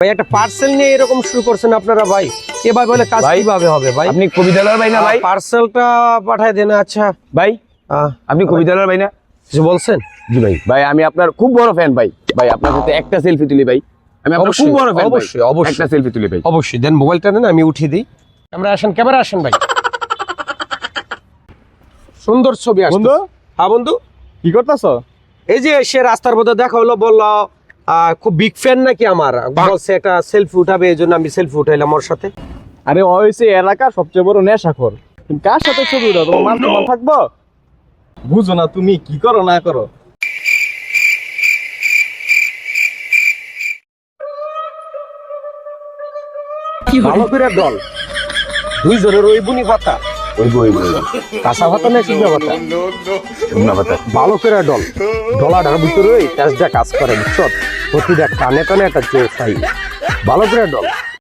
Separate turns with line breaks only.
ভাই একটা পার্সেল নিয়ে এরকম শুরু করছেন আপনারা ভাই। বলে কাজ কীভাবে হবে ভাই?
আপনি কবিতালার ভাই না ভাই?
পার্সেলটা পাঠায় দেন আচ্ছা।
ভাই আপনি কবিতালার ভাই। না?
কিছু বলছেন?
জি ভাই। ভাই আমি আপনার খুব বড় ফ্যান ভাই। ভাই আপনার সাথে একটা সেলফি তুলি ভাই। আমি আপনার খুব বড় ফ্যান
অবশ্যই, অবশ্যই।
একটা সেলফি তুলি ভাই।
অবশ্যই দেন মোবাইলটা নেন আমি উঠিয়ে দিই। ক্যামেরা আসেন ক্যামেরা আসেন ভাই। সুন্দর ছবি আসছে
বন্ধু?
হ্যাঁ বন্ধু?
কি করতেছ?
এই যে সে রাস্তার মধ্যে দেখা হলো বলল খুব বিগ ফ্যান নাকি আমার? বলছে একটা সেলফি উঠাবে এই জন্য আমি সেলফি উঠাইলাম ওর সাথে।
আরে ও হয়েছে এলাকার সবচেয়ে বড় নেশাখোর। তুমি কার সাথে ছবি উঠাও? তোমার মান সম্মান থাকব? বুঝো না তুমি কি করো না করো।
ভালো করে দল। দুইজনের ওই বুনি পাতা।
ওই বই বই
কাঁচা ভাতা না শুকনো ভাতা
ধন্যবাদ
ভালো করে ডল। ডলাটার ভিতরে ওই তেজটা কাজ করে বুঝছ? প্রতিটা কানে কানে একটা জোর চাই ভালো করে ডল।